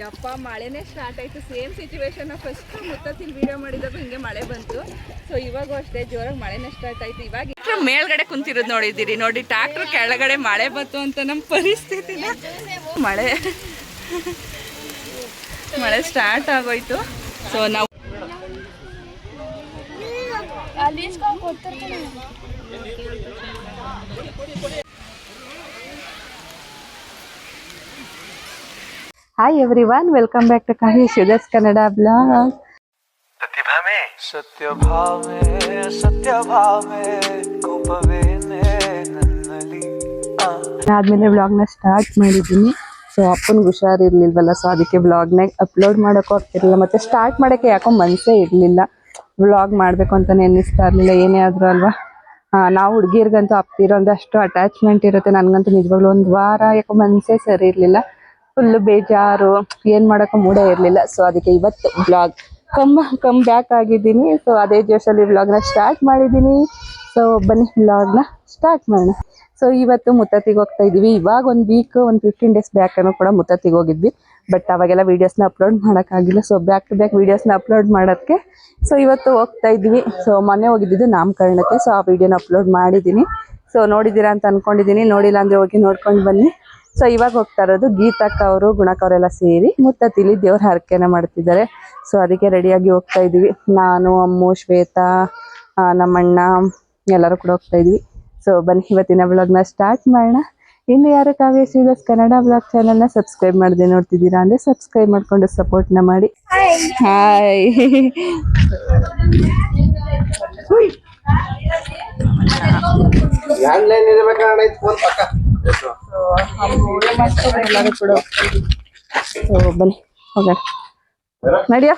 ಯಪ್ಪ ಮಳೆನೇ ಸ್ಟಾರ್ಟ್ ಆಯಿತು. ಸೇಮ್ ಸಿಚುವೇಶನ್ ಫಸ್ಟ್ ಮುತ್ತತ್ತಿಲ್ ವಿಡಿಯೋ ಮಾಡಿದಾಗ ಹಿಂಗೆ ಮಳೆ ಬಂತು. ಸೊ ಇವಾಗೂ ಅಷ್ಟೇ ಜೋರಾಗಿ ಮಳೆನೇ ಸ್ಟಾರ್ಟ್ ಆಯಿತು. ಇವಾಗ ಮೇಲ್ಗಡೆ ಕುಂತಿರೋದು ನೋಡಿದ್ದೀರಿ. ನೋಡಿ ಟ್ರಾಕ್ಟರ್ ಕೆಳಗಡೆ ಮಳೆ ಬಂತು ಅಂತ ನಮ್ಮ ಪರಿಸ್ಥಿತಿ ಮಳೆ ಮಳೆ ಸ್ಟಾರ್ಟ್ ಆಗೋಯ್ತು. ಸೊ ನಾವು hi everyone welcome back to ಕಾಹಿ sugars Kannada blog ಪ್ರತಿಭಾಮೆ ಸತ್ಯಭಾಮೆ ಸತ್ಯಭಾಮೆ ಕೋಪವೇನೆ ನನ್ನಲ್ಲಿ ಆದ್ಮೇಲೆ ವ್ಲಾಗ್ನ ಸ್ಟಾರ್ಟ್ ಮಾಡಿದ್ದೀನಿ. ಸೊ ಹುಷಾರ್ ಹುಷಾರಿರ್ಲಿಲ್ವಲ್ಲ ಸೊ ಅದಕ್ಕೆ ವ್ಲಾಗ್ನಾಗ ಅಪ್ಲೋಡ್ ಮಾಡೋಕ್ಕೂ ಆಗ್ತಿರಲಿಲ್ಲ. ಮತ್ತು ಸ್ಟಾರ್ಟ್ ಮಾಡೋಕ್ಕೆ ಯಾಕೋ ಮನಸ್ಸೇ ಇರಲಿಲ್ಲ. ವ್ಲಾಗ್ ಮಾಡಬೇಕು ಅಂತಲೇ ಅನ್ನಿಸ್ತಾ ಇರಲಿಲ್ಲ. ಏನೇ ಆದರೂ ಅಲ್ವಾ? ನಾವು ಹುಡುಗಿರ್ಗಂತೂ ಅಪ್ಪ ಅಂದರೆ ಅಷ್ಟು ಅಟ್ಯಾಚ್ಮೆಂಟ್ ಇರುತ್ತೆ. ನನಗಂತೂ ನಿಜವಾಗ್ಲೂ ಒಂದು ವಾರ ಯಾಕೋ ಮನಸ್ಸೇ ಸರಿ ಇರಲಿಲ್ಲ. ಫುಲ್ಲು ಬೇಜಾರು, ಏನು ಮಾಡೋಕೆ ಮೂಡೇ ಇರಲಿಲ್ಲ. ಸೊ ಅದಕ್ಕೆ ಇವತ್ತು ಬ್ಲಾಗ್ ಕಮ್ ಕಮ್ ಬ್ಯಾಕ್ ಆಗಿದ್ದೀನಿ. ಸೊ ಅದೇ ಜೋಶಲ್ಲಿ ವ್ಲಾಗ್ನ ಸ್ಟಾರ್ಟ್ ಮಾಡಿದ್ದೀನಿ. ಸೊ ಬನ್ನಿ ವ್ಲಾಗ್ನ ಸ್ಟಾರ್ಟ್ ಮಾಡೋಣ. ಸೊ ಇವತ್ತು ಮುತ್ತತ್ತಿಗೆ ಹೋಗ್ತಾ ಇದೀವಿ. ಇವಾಗ ಒಂದು ವೀಕ್ ಒಂದು ಫಿಫ್ಟೀನ್ ಡೇಸ್ ಬ್ಯಾಕ್ ಅನ್ನು ಕೂಡ ಮುತ್ತತ್ತಿಗೆ ಹೋಗಿದ್ವಿ ಬಟ್ ಅವಾಗೆಲ್ಲ ವೀಡಿಯೋಸ್ನ ಅಪ್ಲೋಡ್ ಮಾಡೋಕ್ಕಾಗಿಲ್ಲ. ಸೊ ಬ್ಯಾಕ್ ಟು ಬ್ಯಾಕ್ ವೀಡಿಯೋಸ್ನ ಅಪ್ಲೋಡ್ ಮಾಡೋಕ್ಕೆ ಸೊ ಇವತ್ತು ಹೋಗ್ತಾ ಇದ್ವಿ. ಸೊ ಮೊನ್ನೆ ಹೋಗಿದ್ದಿದ್ದು ನಾಮಕರಣಕ್ಕೆ. ಸೊ ಆ ವಿಡಿಯೋನ ಅಪ್ಲೋಡ್ ಮಾಡಿದ್ದೀನಿ. ಸೊ ನೋಡಿದ್ದೀರಾ ಅಂತ ಅನ್ಕೊಂಡಿದೀನಿ ನೋಡಿಲ್ಲ ಅಂದ್ರೆ ಹೋಗಿ ನೋಡ್ಕೊಂಡು ಬನ್ನಿ. ಸೊ ಇವಾಗ ಹೋಗ್ತಾ ಇರೋದು ಗೀತಕ್ಕ ಅವರು ಗುಣಕ್ಕ ಅವರೆಲ್ಲ ಸೇರಿ ಮುತ್ತತಿಲಿ ದೇವ್ರ ಹರಕೆನ ಮಾಡ್ತಿದ್ದಾರೆ ಸೊ ಅದಕ್ಕೆ ರೆಡಿಯಾಗಿ ಹೋಗ್ತಾ ಇದೀವಿ ನಾನು ಅಮ್ಮು ಶ್ವೇತಾ ನಮ್ಮಣ್ಣ ಎಲ್ಲರೂ ಕೂಡ ಹೋಗ್ತಾ ಇದ್ವಿ ಸೊ ಬನ್ನಿ ಇವತ್ತಿನ ಬ್ಲಾಗ್ನ ಸ್ಟಾರ್ಟ್ ಮಾಡೋಣ ಇನ್ನು ಯಾರು ಕಾವ್ಯ ಸೀರಿಯಸ್ ಕನ್ನಡ ಬ್ಲಾಗ್ ಚಾನಲ್ನ ಸಬ್ಸ್ಕ್ರೈಬ್ ಮಾಡದೆ ನೋಡ್ತಿದ್ದೀರಾ ಅಂದರೆ ಸಬ್ಸ್ಕ್ರೈಬ್ ಮಾಡ್ಕೊಂಡು ಸಪೋರ್ಟ್ನ ಮಾಡಿ ಹಾಯ್ ಆನ್ಲೈನ್ ಫೋನ್ ಪಕ್ಕ ಎಲ್ಲರೂ ಕೂಡ ಹೋಗ್ತಾ ಇದ್ವಿ ಸೊ ಬನ್ನಿ ಹೋಗೋಣ ನಡಿಯೋ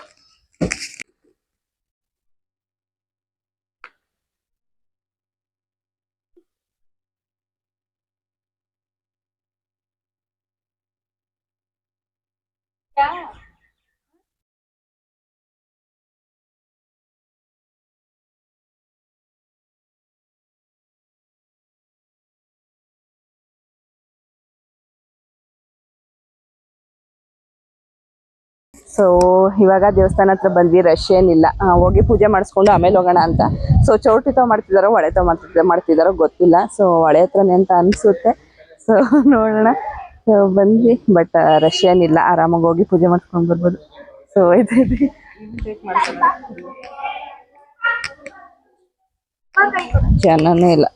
ಸೊ ಇವಾಗ ದೇವಸ್ಥಾನ ಹತ್ರ ಬಂದ್ವಿ ರಶ್ ಏನಿಲ್ಲ. ಹೋಗಿ ಪೂಜೆ ಮಾಡಿಸ್ಕೊಂಡು ಆಮೇಲೆ ಹೋಗೋಣ ಅಂತ. ಸೊ ಚೌಟಿ ತಾವ್ ಮಾಡ್ತಿದಾರೋ ಹೊಳೆ ತಾವ್ ಮಾಡ್ತಿದ್ದಾರೋ ಗೊತ್ತಿಲ್ಲ. ಸೊ ಹೊಳೆ ಹತ್ರನೇ ಅಂತ ಅನ್ಸುತ್ತೆ. ಸೊ ನೋಡೋಣ. ಸೊ ಬಂದ್ವಿ ಬಟ್ ರಶ್ ಏನಿಲ್ಲ. ಆರಾಮಾಗಿ ಹೋಗಿ ಪೂಜೆ ಮಾಡ್ಕೊಂಡು ಬರ್ಬೋದು. ಸೊ ಇದೆ. ಜನನೇ ಇಲ್ಲ.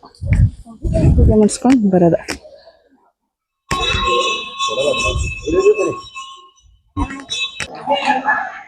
ಪೂಜೆ ಮಾಡಿಸ್ಕೊಂಡು ಬರೋದು.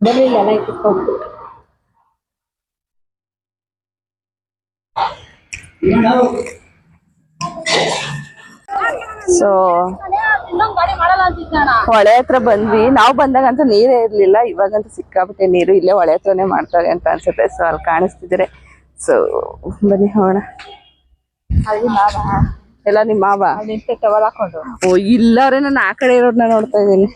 ಬರಲಿಲ್ಲ ಎಲ್ಲ ಇಟ್ಕೊಂಡು ಸೊ ಹೊಳೆ ಹತ್ರ ಬಂದ್ವಿ. ನಾವು ಬಂದಾಗಂತೂ ನೀರೇ ಇರ್ಲಿಲ್ಲ. ಇವಾಗಂತೂ ಸಿಕ್ಕಾಬಿಟ್ಟೆ ನೀರು ಇಲ್ಲೇ ಹೊಳೆ ಹತ್ರನೇ ಮಾಡ್ತಾರೆ ಅಂತ ಅನ್ಸುತ್ತೆ. ಸೊ ಅಲ್ಲಿ ಕಾಣಿಸ್ತಿದ್ರೆ. ಸೊ ಬನ್ನಿ ಹೋಣ ಎಲ್ಲ ನಿಮ್ಮ ಮಾವ? ಓ ಇಲ್ಲಾರೆ ನಾನು ಆ ಕಡೆ ಇರೋದನ್ನ ನೋಡ್ತಾ ಇದ್ದೀನಿ.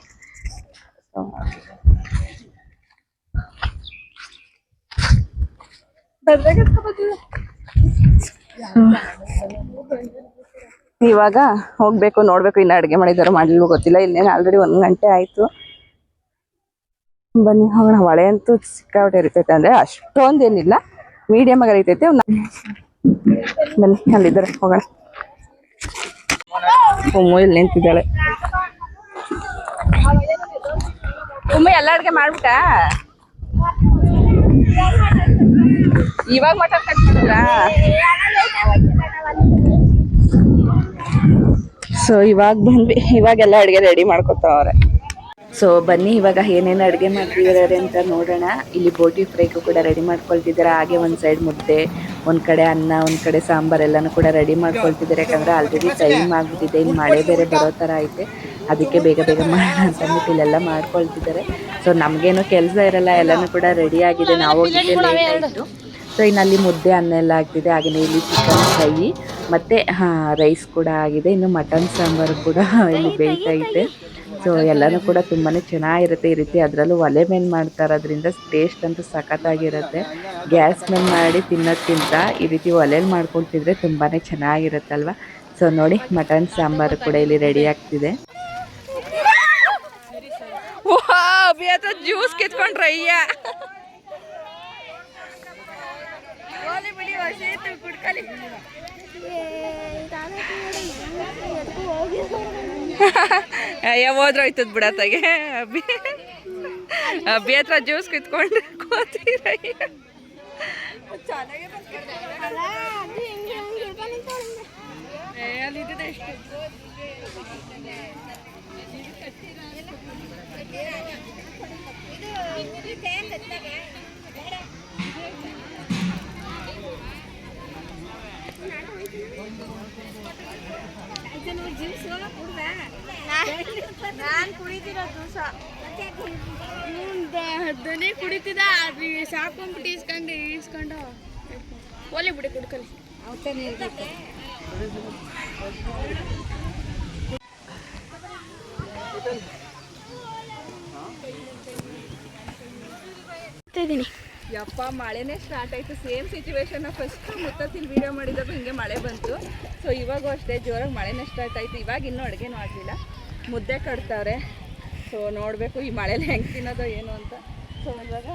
ಇವಾಗ ಹೋಗ್ಬೇಕು, ನೋಡ್ಬೇಕು, ಇನ್ನ ಅಡ್ಗೆ ಮಾಡಿದಾರೋ ಮಾಡ್ಲಿಲ್ವೋ ಗೊತ್ತಿಲ್ಲ. ಇನ್ನೇನು ಆಲ್ರೆಡಿ ಒಂದ್ ಗಂಟೆ ಆಯ್ತು. ಬನ್ನಿ, ಹೋಗೋಣ. ಹೊಳೆ ಅಂತೂ ಸಿಕ್ಕಾಬಿಟ್ಟೆ ಇರ್ತೈತೆ ಅಂದ್ರೆ ಅಷ್ಟೊಂದೇನಿಲ್ಲ. ಮೀಡಿಯಮ್ ಆಗಿ ಇರ್ತೈತೆ ಬನ್ನಿ, ಅಲ್ಲಿದ್ದಾರೆ. ಹೋಗೋಣ. ಉಮ್ಮು ಇಲ್ಲಿ ನಿಂತಿದ್ದಾಳೆ. ಉಮ್ಮು ಎಲ್ಲ ಅಡ್ಗೆ ಮಾಡ್ಬಿಟ್ಟ? ಇವಾಗ ಕಟ್ ಸೊ ಇವಾಗ ಬಂದ್ವಿ. ಇವಾಗೆಲ್ಲ ಅಡುಗೆ ರೆಡಿ ಮಾಡ್ಕೊತಾವ್ರೆ ಸೊ ಬನ್ನಿ, ಇವಾಗ ಏನೇನು ಅಡುಗೆ ಮಾಡ್ತಿದ್ದಾರೆ ಅಂತ ನೋಡೋಣ. ಇಲ್ಲಿ ಬೋಟಿ ಫ್ರೈಗೂ ಕೂಡ ರೆಡಿ ಮಾಡ್ಕೊಳ್ತಿದ್ದಾರೆ ಹಾಗೆ ಒಂದು ಸೈಡ್ ಮುದ್ದೆ, ಒಂದು ಕಡೆ ಅನ್ನ, ಒಂದು ಕಡೆ ಸಾಂಬಾರ್ ಎಲ್ಲನೂ ಕೂಡ ರೆಡಿ ಮಾಡ್ಕೊಳ್ತಿದ್ದಾರೆ ಯಾಕಂದರೆ ಆಲ್ರೆಡಿ ಟೈಮ್ ಆಗಿಬಿಟ್ಟಿದೆ. ಇನ್ನು ಮಳೆ ಬೇರೆ ಬರೋ ಥರ ಐತೆ. ಅದಕ್ಕೆ ಬೇಗ ಬೇಗ ಮಾಡೋಣ ಅಂತಂದ್ಬಿಟ್ಟು ಇಲ್ಲೆಲ್ಲ ಮಾಡ್ಕೊಳ್ತಿದ್ದಾರೆ ಸೊ ನಮಗೇನು ಕೆಲಸ ಇರಲ್ಲ. ಎಲ್ಲನೂ ಕೂಡ ರೆಡಿ ಆಗಿದೆ. ನಾವು ಹೋಗಿದ್ದೆ ಲೇಟ್ ಆಯಿತು. ಸೊ ಇನ್ನಲ್ಲಿ ಮುದ್ದೆ, ಅನ್ನ ಎಲ್ಲ ಆಗ್ತಿದೆ ಹಾಗೆಯೇ ಇಲ್ಲಿ ಚಿಕನ್ ಫ್ರೈ. ಮತ್ತು ರೈಸ್ ಕೂಡ ಆಗಿದೆ ಇನ್ನು ಮಟನ್ ಸಾಂಬಾರು ಕೂಡ ಇಲ್ಲಿ ಬೇಯ್ತಾ ಇದೆ. ಸೊ ಎಲ್ಲನೂ ಕೂಡ ತುಂಬಾ ಚೆನ್ನಾಗಿರುತ್ತೆ ಈ ರೀತಿ ಅದರಲ್ಲೂ ಒಲೆ ಮೇಲೆ ಮಾಡ್ತಾರೋದ್ರಿಂದ ಟೇಸ್ಟ್ ಅಂತೂ ಸಖತ್ತಾಗಿರುತ್ತೆ. ಗ್ಯಾಸ್ ಮೇಲೆ ಮಾಡಿ ತಿನ್ನೋದ್ಕಿಂತ ಈ ರೀತಿ ಒಲೆಯಲ್ಲಿ ಮಾಡ್ಕೊಂಡು ತಿಂದರೆ ತುಂಬಾ ಚೆನ್ನಾಗಿರುತ್ತಲ್ವ? ಸೊ ನೋಡಿ ಮಟನ್ ಸಾಂಬಾರು ಕೂಡ ಇಲ್ಲಿ ರೆಡಿ ಆಗ್ತಿದೆ. ಜ್ಯೂಸ್ ಕಿತ್ಕೊಂಡ್ರಯ್ಯ ಹೋದ್ರೋಯ್ತದ ಬಿಡತ್ತಾಗೆ ಅಬ್ಬಿ ಅಬ್ಬಿ ಹತ್ರ ಜ್ಯೂಸ್ ಕಿತ್ಕೊಂಡು ಕೂತಿರಯ್ಯ ನಾನ್ ದಿವಸ ದನಿ ಕುಡಿತಿದ್ದ ಅದು ಸಾಕೊಂಡ್ಬಿಟ್ಟು ಇಸ್ಕೊಂಡು ಇಸ್ಕೊಂಡು ಓಲಿ ಬಿಡಿ ಕುಡ್ಕಲಿ. ಇದ್ದೀನಿ. ಯಪ್ಪ, ಮಳೆನೇ ಸ್ಟಾರ್ಟ್ ಆಯಿತು. ಸೇಮ್ ಸಿಚುವೇಶನ್ನ ಫಸ್ಟ್ ಮುತ್ತತ್ತಿನ ವೀಡಿಯೋ ಮಾಡಿದಾಗ ಹಿಂಗೆ ಮಳೆ ಬಂತು. ಸೊ ಇವಾಗೂ ಅಷ್ಟೇ, ಜೋರಾಗಿ ಮಳೆನೇ ಸ್ಟಾರ್ಟ್ ಆಯಿತು ಇವಾಗ ಇನ್ನೂ ಅಡುಗೆನೂ ಆಗಲಿಲ್ಲ. ಮುದ್ದೆ ಕಟ್ತಾವ್ರೆ. ಸೊ ನೋಡಬೇಕು ಈ ಮಳೇಲಿ ಹೆಂಗೆ ತಿನ್ನೋದೋ ಏನು ಅಂತ. ಸೊ ಇವಾಗ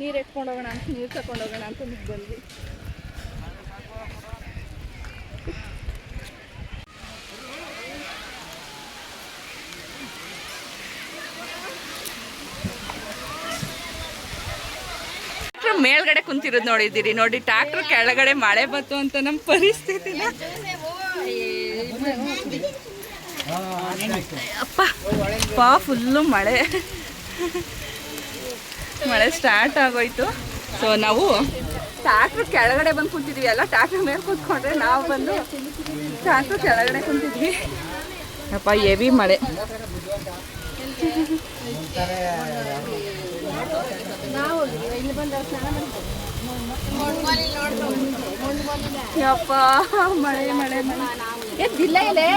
ನೀರು ಎತ್ಕೊಂಡು ಹೋಗೋಣ ಅಂತ, ನೀರು ತಗೊಂಡೋಗೋಣ ಅಂತ ಬಂದ್ವಿ ಮೇಲ್ಗಡೆ ಕುಂತಿರೋದು ನೋಡಿದ್ದೀರಿ. ನೋಡಿ ಟ್ರಾಕ್ಟರ್ ಕೆಳಗಡೆ ಮಳೆ ಬಂತು ಅಂತ ನಮ್ಮ ಪರಿಸ್ಥಿತಿ ಅಪ್ಪ, ಪಾ, ಫುಲ್ಲು ಮಳೆ. ಮಳೆ ಸ್ಟಾರ್ಟ್ ಆಗೋಯ್ತು. ಸೊ ನಾವು ಟ್ರಾಕ್ಟರ್ ಕೆಳಗಡೆ ಬಂದು ಕುಂತಿದ್ವಿ ಎಲ್ಲ ಟ್ರಾಕ್ಟರ್ ಮೇಲೆ ಕುತ್ಕೊಂಡ್ರೆ ನಾವು ಬಂದು ಟ್ರಾಕ್ಟರ್ ಕೆಳಗಡೆ ಕುಂತಿದ್ವಿ. ಅಪ್ಪ, ಹೆವಿ ಮಳೆ. ಯಪ್ಪ ಮಳೆ ಮಳೆ ಮಳೆ. ಇದೆ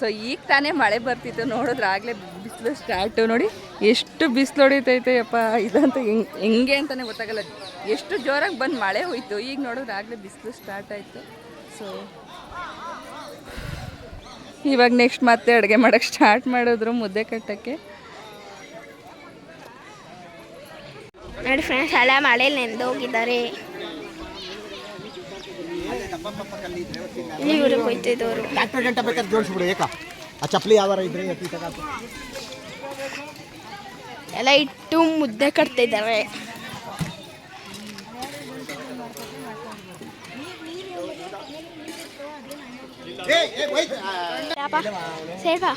ಸೊ ಈಗ ತಾನೇ ಮಳೆ ಬರ್ತಿತ್ತು. ನೋಡಿದ್ರೆ ಆಗಲೇ ಬಿಸಿಲು ಸ್ಟಾರ್ಟು ನೋಡಿ ಎಷ್ಟು ಬಿಸಿಲು ಹೊಡಿತೈತೆ ಅಪ್ಪ ಇದಂತ ಹೆಂಗ್ ಹೆಂಗೆ ಅಂತಲೇ ಗೊತ್ತಾಗಲ್ಲ. ಎಷ್ಟು ಜೋರಾಗಿ ಬಂದು ಮಳೆ ಹೋಯ್ತು. ಈಗ ನೋಡಿದ್ರೆ ಆಗಲೇ ಬಿಸಿಲು ಸ್ಟಾರ್ಟ್ ಆಯಿತು. ಸೊ ಇವಾಗ ನೆಕ್ಸ್ಟ್ ಮತ್ತೆ ಅಡುಗೆ ಮಾಡೋಕ್ಕೆ ಸ್ಟಾರ್ಟ್ ಮಾಡಿದ್ರು ಮುದ್ದೆ ಕಟ್ಟೋಕ್ಕೆ. ನೋಡಿ ಫ್ರೆಂಡ್ಸ್ ಹಳೆ ಮಳೆಯಲ್ಲಿ ನೆಂದೋಗಿದ್ದಾರೆ. ಹೋಗಿದ್ದಾರೆ ಹೋಯ್ತಿದ್ದವರು ಟ್ರ್ಯಾಕ್ಟರ್ ಗಂಟೆ ಬೇಕಾದ್ರೆ ಜೋಡಿಸ್ಬಿಡು ಏಕ. ಆ ಚಪ್ಪಲಿ ಯಾವಾರ ಇದ್ರೆ ಎಲ್ಲ ಇಟ್ಟು ಮುದ್ದೆ ಕಟ್ತಿದ್ದಾರೆ. ಸೇವಾ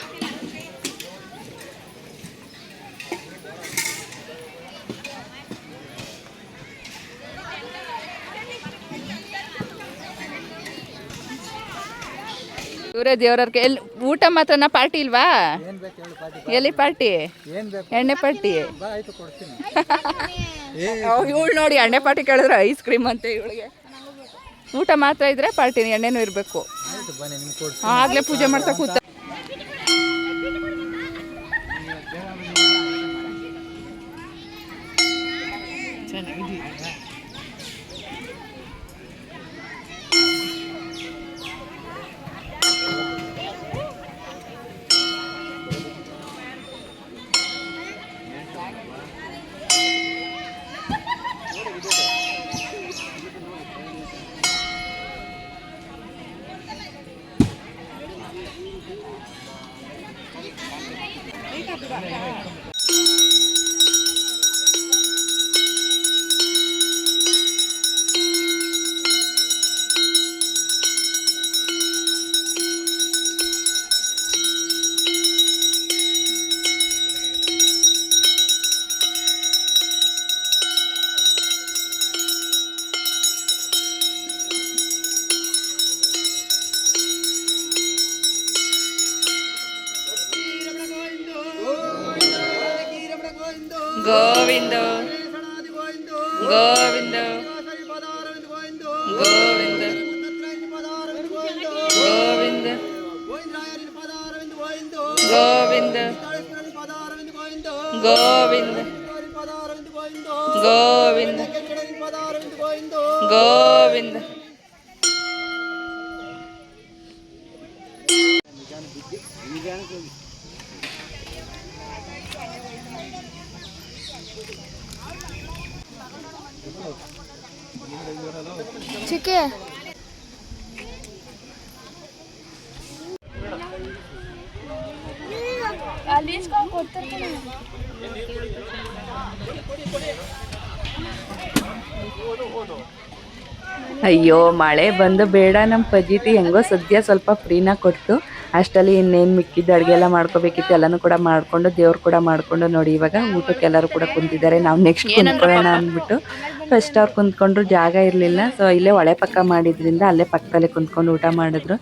ಇವರೇ ದೇವ್ರವ್ರಿಗೆ. ಎಲ್ಲಿ ಊಟ ಮಾತ್ರನ? ಪಾರ್ಟಿ ಇಲ್ವಾ? ಎಲ್ಲಿ ಪಾರ್ಟಿ? ಎಣ್ಣೆ ಪಾರ್ಟಿ. ಇವಳು ನೋಡಿ ಎಣ್ಣೆ ಪಾರ್ಟಿ ಕೇಳಿದ್ರೆ ಐಸ್ ಕ್ರೀಮ್ ಅಂತ ಇವಳಿಗೆ. ಊಟ ಮಾತ್ರ ಇದ್ರೆ ಪಾರ್ಟಿ ಎಣ್ಣೆನೂ ಇರಬೇಕು. ಆಗ್ಲೇ ಪೂಜೆ ಮಾಡ್ತಾ ಕೂತ Govinda Yeah. Govinda Govinda Govinda చికే Alice, qual a cor? ಅಯ್ಯೋ, ಮಳೆ ಬಂದು ಬೇಡ ನಮ್ಮ ಪಜೀತಿ. ಹೆಂಗೋ ಸದ್ಯ ಸ್ವಲ್ಪ ಫ್ರೀನ ಕೊಟ್ಟು ಅಷ್ಟಲ್ಲಿ ಇನ್ನೇನು ಮಿಕ್ಕಿದ್ದ ಅಡುಗೆ ಎಲ್ಲ ಮಾಡ್ಕೋಬೇಕಿತ್ತು. ಎಲ್ಲನೂ ಕೂಡ ಮಾಡಿಕೊಂಡು, ದೇವ್ರು ಕೂಡ ಮಾಡಿಕೊಂಡು ನೋಡಿ. ಇವಾಗ ಊಟಕ್ಕೆ ಎಲ್ಲರೂ ಕೂಡ ಕುಂತಿದ್ದಾರೆ. ನಾವು ನೆಕ್ಸ್ಟ್ ಕುಂತ್ಕೊಳ್ಳೋಣ ಅಂದ್ಬಿಟ್ಟು. ಫಸ್ಟ್ ಅವ್ರು ಕುಂತ್ಕೊಂಡ್ರು ಜಾಗ ಇರಲಿಲ್ಲ. ಸೊ ಇಲ್ಲೇ ಒಳೆ ಪಕ್ಕ ಮಾಡಿದ್ರಿಂದ ಅಲ್ಲೇ ಪಕ್ಕದಲ್ಲೇ ಕುಂತ್ಕೊಂಡು ಊಟ ಮಾಡಿದ್ರು.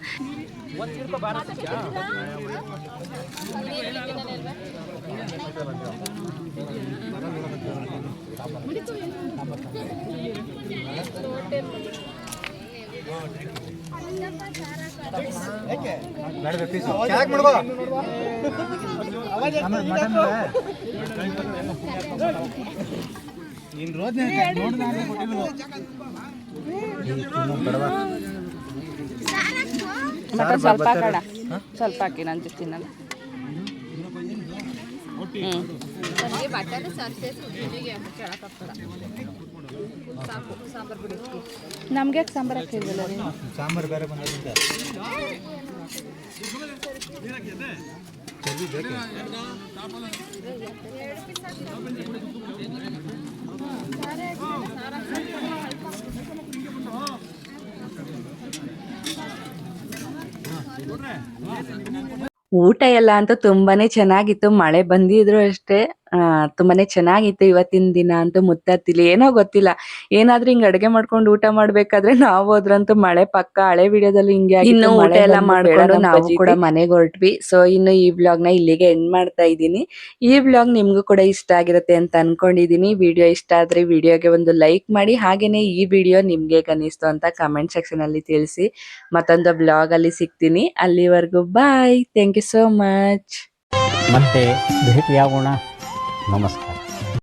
ಮಟನ್ ಸ್ವಲ್ಪ ಕಡ ಸ್ವಲ್ಪ ಹಾಕಿ ನಾನು ತಿನ್ನಲ್ಲ ಹ್ಞೂ ನಮ್ಗೆ ಸಾಂಬಾರು ಹಾಕಿಲ್ವಲ್ಲ ಸಾಂಬಾರು ಬೇರೆ ಬಂದಿದ್ದ ಊಟ ಎಲ್ಲ ಅಂತೂ ತುಂಬಾನೇ ಚೆನ್ನಾಗಿತ್ತು. ಮಳೆ ಬಂದಿದ್ರು ಅಷ್ಟೇ. ತುಂಬಾನೇ ಚೆನ್ನಾಗಿತ್ತು ಇವತ್ತಿನ ದಿನ ಅಂತೂ ಮುತ್ತತ್ತಿಲಿ. ಏನೋ ಗೊತ್ತಿಲ್ಲ. ಏನಾದ್ರೂ ಹಿಂಗ್ ಅಡ್ಗೆ ಮಾಡ್ಕೊಂಡು ಊಟ ಮಾಡ್ಬೇಕಾದ್ರೆ ನಾವು ಹೋದ್ರಂತೂ ಮಳೆ ಪಕ್ಕ. ಹಳೆ ವಿಡಿಯೋದಲ್ಲಿ ಹಿಂಗೆ ಆಗಿತ್ತು. ಇನ್ನು ಊಟ ಮಳೆ ಎಲ್ಲ ಮಾಡ್ಕೊಂಡು ನಾವು ಕೂಡ ಮನೆಗೆ ಹೊರಟ್ವಿ. ಸೊ ಇನ್ನು ಈ ಬ್ಲಾಗ್ನ ಇಲ್ಲಿಗೆ ಎಂಡ್ ಮಾಡ್ತಾ ಇದ್ದೀನಿ. ಈ ಬ್ಲಾಗ್ ನಿಮ್ಗೂ ಕೂಡ ಇಷ್ಟ ಆಗಿರುತ್ತೆ ಅಂತ ಅನ್ಕೊಂಡಿದೀನಿ ವಿಡಿಯೋ ಇಷ್ಟ ಆದ್ರೆ ವಿಡಿಯೋಗೆ ಒಂದು ಲೈಕ್ ಮಾಡಿ. ಹಾಗೇನೆ ಈ ವಿಡಿಯೋ ನಿಮ್ಗೆ ಕನಿಸ್ತು ಅಂತ ಕಮೆಂಟ್ ಸೆಕ್ಷನ್ ಅಲ್ಲಿ ತಿಳಿಸಿ. ಮತ್ತೊಂದು ಬ್ಲಾಗ್ ಅಲ್ಲಿ ಸಿಗ್ತೀನಿ. ಅಲ್ಲಿವರೆಗೂ bye thank you so much ಮತ್ತೆ ಭೇಟಿಯಾಗೋಣ. 妈妈说